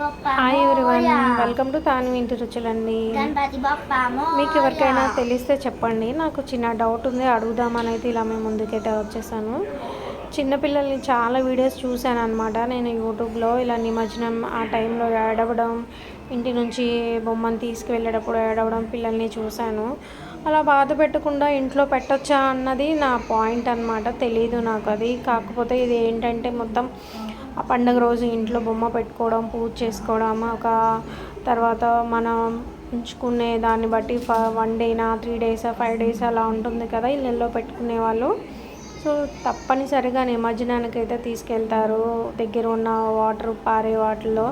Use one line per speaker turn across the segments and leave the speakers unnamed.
Hi everyone welcome to తాను ఇంటి రుచులండి మీకు ఎవరికైనా తెలిస్తే చెప్పండి. నాకు చిన్న డౌట్ ఉంది. అడుగుదామని అయితే ఇలా మేము ముందుకైతే వచ్చేసాను చిన్నపిల్లల్ని చాలా వీడియోస్ చూశాను అనమాట నేను యూట్యూబ్లో ఇలా నిమజ్జనం ఆ టైంలో ఏడవడం ఇంటి నుంచి బొమ్మను తీసుకువెళ్ళేటప్పుడు ఏడవడం పిల్లల్ని చూశాను. అలా బాధ పెట్టకుండా ఇంట్లో పెట్టొచ్చా అన్నది నా పాయింట్ అనమాట తెలీదు నాకు అది. కాకపోతే ఇది ఏంటంటే మొత్తం ఆ పండుగ రోజు ఇంట్లో బొమ్మ పెట్టుకోవడం పూజ చేసుకోవడం ఒక తర్వాత మనం ఉంచుకునే దాన్ని బట్టి ఫ వన్ డేనా త్రీ డేసా ఫైవ్ డేస్ అలా ఉంటుంది కదా ఇళ్ళల్లో పెట్టుకునే వాళ్ళు. సో తప్పనిసరిగా నిమజ్జనానికి అయితే తీసుకెళ్తారు. దగ్గర ఉన్న వాటర్ పారే వాటిలో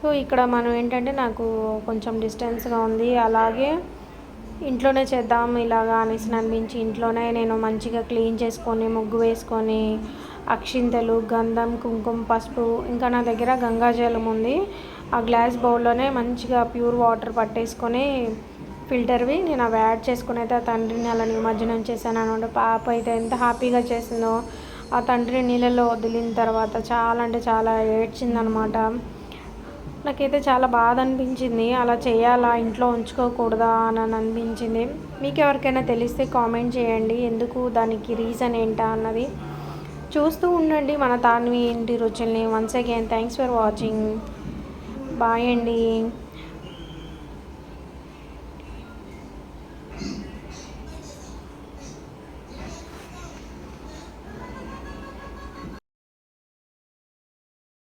సో ఇక్కడ మనం ఏంటంటే నాకు కొంచెం డిస్టెన్స్గా ఉంది. అలాగే ఇంట్లోనే చేద్దాం ఇలాగా అనేసి అనిపించి ఇంట్లోనే నేను మంచిగా క్లీన్ చేసుకొని ముగ్గు వేసుకొని అక్షింతలు గంధం కుంకుమ పసుపు ఇంకా నా దగ్గర గంగాజలం ఉంది. ఆ గ్లాస్ బౌల్లోనే మంచిగా ప్యూర్ వాటర్ పట్టేసుకొని ఫిల్టర్వి నేను అవి యాడ్ చేసుకుని అయితే ఆ తండ్రిని అలా నిమజ్జనం చేశాను అనమాట పాప అయితే ఎంత హ్యాపీగా చేసిందో. ఆ తండ్రి నీళ్ళలో వదిలిన తర్వాత చాలా అంటే చాలా ఏడ్చిందనమాట నాకైతే చాలా బాధ అనిపించింది. అలా చేయాలా? ఇంట్లో ఉంచుకోకూడదా? అని అని అనిపించింది. మీకు ఎవరికైనా తెలిస్తే కామెంట్ చేయండి. ఎందుకు? దానికి రీజన్ ఏంటా? అన్నది. చూస్తూ ఉండండి మన తాన్వి ఇంటి రుచుల్ని. Once again thanks for watching bye అండి.